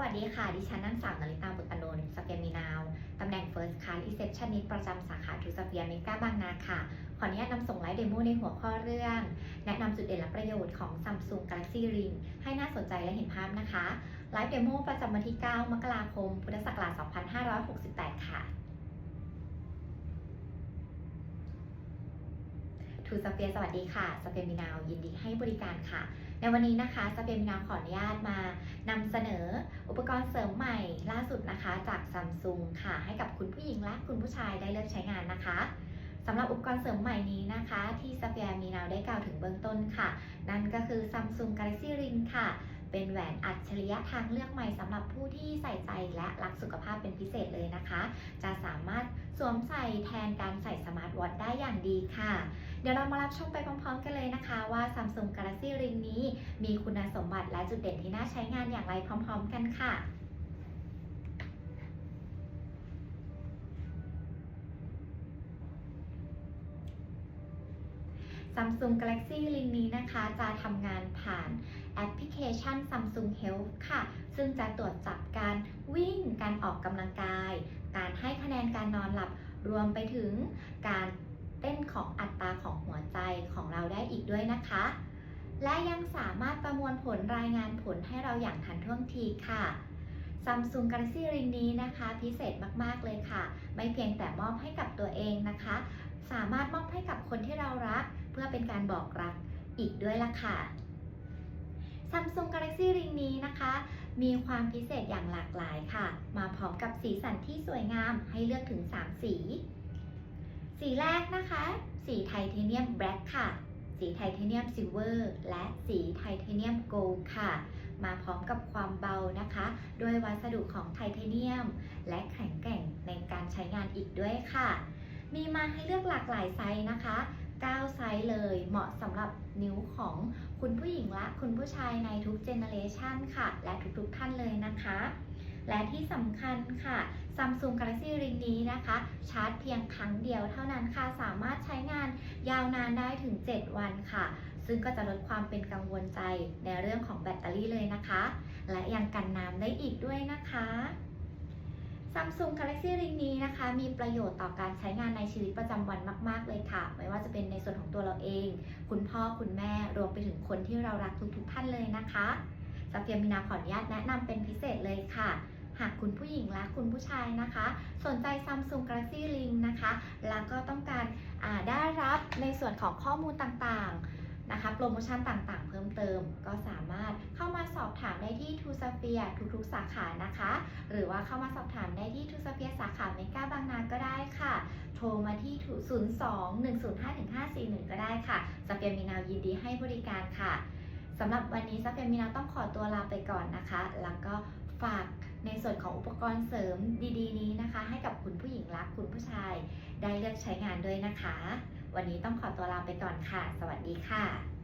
วัสดีค่ะ ดิฉันนางสาวนาริตาบุตรอนนท์สเปียมีนาว ตำแหน่ง First Class Receptionist ประจำสาขาทูสเปียเมกาบางนาค่ะ ขออนุญาตนำส่งไลฟ์เดโมในหัวข้อเรื่อง แนะนำจุดเด่นและประโยชน์ของ Samsung Galaxy Ring ให้น่าสนใจและเห็นภาพนะคะ ไลฟ์เดโมประจำวันที่ 9 มกราคม พุทธศักราช 2568 ค่ะ ทูสเปียสวัสดีค่ะสเปียมินาวยินดีให้บริการค่ะ ในวันนี้นะคะสเปียมินาวขออนุญาตมานำเสนออุปกรณ์เสริมใหม่ล่าสุดนะคะ จากซัมซุงค่ะ ให้กับคุณผู้หญิงและคุณผู้ชายได้เลือกใช้งานนะคะสำหรับอุปกรณ์เสริมใหม่นี้นะคะ ที่สเปียมินาวได้กล่าวถึงเบื้องต้นค่ะ นั่นก็คือ Samsung Galaxy Ring ค่ะ เป็นแหวนอัจฉริยะทางเลือกใหม่สำหรับผู้ที่ใส่ใจและรักสุขภาพเป็นพิเศษเลยนะคะ จะสามารถสวมใส่แทนการใส่สมาร์ทวอทได้อย่างดีค่ะ เดี๋ยวเรามารับชมไปพร้อมๆ กันเลยนะคะว่า Samsung Galaxy Ring นี้ มีคุณสมบัติและจุดเด่นที่น่าใช้งานอย่างไรพร้อม ๆ กันค่ะ Samsung Galaxy Ring นี้นะคะ จะทำงานผ่านแอปพลิเคชัน Samsung Health ค่ะ ซึ่งจะตรวจจับการวิ่ง การออกกำลังกาย การให้คะแนนการนอนหลับ รวมไปถึงการเต้นของอัตราของหัวใจของเราได้อีกด้วยนะคะ และยังสามารถประมวลผลรายงานผลให้เราอย่างทันท่วงทีค่ะ Samsung Galaxy Ring นี้นะคะ พิเศษมาก ๆ เลยค่ะ ไม่เพียงแต่มอบให้กับตัวเองนะคะ สามารถมอบให้กับคนที่เรารัก เพื่อเป็นการบอกรักอีกด้วยล่ะค่ะ Samsung Galaxy Ring นี้นะคะ มีความพิเศษอย่างหลากหลายค่ะ มาพร้อมกับสีสันที่สวยงามให้เลือกถึง 3 สี สีแรกนะคะ สีไทเทเนียมแบล็กค่ะ สีไทเทเนียมซิลเวอร์และสีไทเทเนียมโกลด์ค่ะ มาพร้อมกับความเบานะคะ ด้วยวัสดุของไทเทเนียม และแข็งแกร่งในการใช้งานอีกด้วยค่ะ มีมาให้เลือกหลากหลายไซส์นะคะ 9 ไซส์เลย เหมาะสำหรับนิ้วของคุณผู้หญิงและคุณผู้ชายในทุกเจเนอเรชันค่ะ และทุกๆท่านเลยนะคะ และที่สำคัญค่ะ Samsung Galaxy Ring นี้นะคะ ชาร์จเพียงครั้งเดียวเท่านั้นค่ะ สามารถใช้งานยาวนานได้ถึง 7 วันค่ะซึ่งก็จะลดความเป็นกังวลใจในเรื่องของแบตเตอรี่เลยนะคะ และยังกันน้ำได้อีกด้วยนะคะ Samsung Galaxy Ring นี้นะคะ มีประโยชน์ต่อการใช้งานในชีวิตประจำวันมาก ๆ เลยค่ะ ไม่ว่าจะเป็นในส่วนของตัวเราเอง คุณพ่อคุณแม่รวมไปถึงคนที่เรารักทุก ๆ ท่านเลยนะคะสเปียมินาขออนุญาตแนะนำเป็นพิเศษเลยค่ะหากคุณผู้หญิงและคุณผู้ชายนะคะ สนใจ Samsung Galaxy Ring นะคะ แล้วก็ต้องการได้รับในส่วนของข้อมูลต่างๆนะคะ โปรโมชั่นต่างๆ เพิ่มเติมารถเข้ามาส อบถามได้ที่ทูสเปียทุกๆ สาขานะคะ หรือว่าเข้ามาสอบถามได้ที่ทูสเปียสาขาเมกาบางนาก็ได้ค่ะ โทรมาที่ 02 105 541 ก็ได้ค่ะสเปียมีนาวยินดีให้บริการค่ะสำหรับวันนี้สเปียมีนาต้องขอตัวลาไปก่อนนะคะ แล้วก็ฝากในส่วนของอุปกรณ์เสริมดีๆ นี้นะคะ ให้กับคุณผู้หญิงและคุณผู้ชาย ได้เลือกใช้งานด้วยนะคะ วันนี้ต้องขอตัวลาไปก่อนค่ะ สวัสดีค่ะ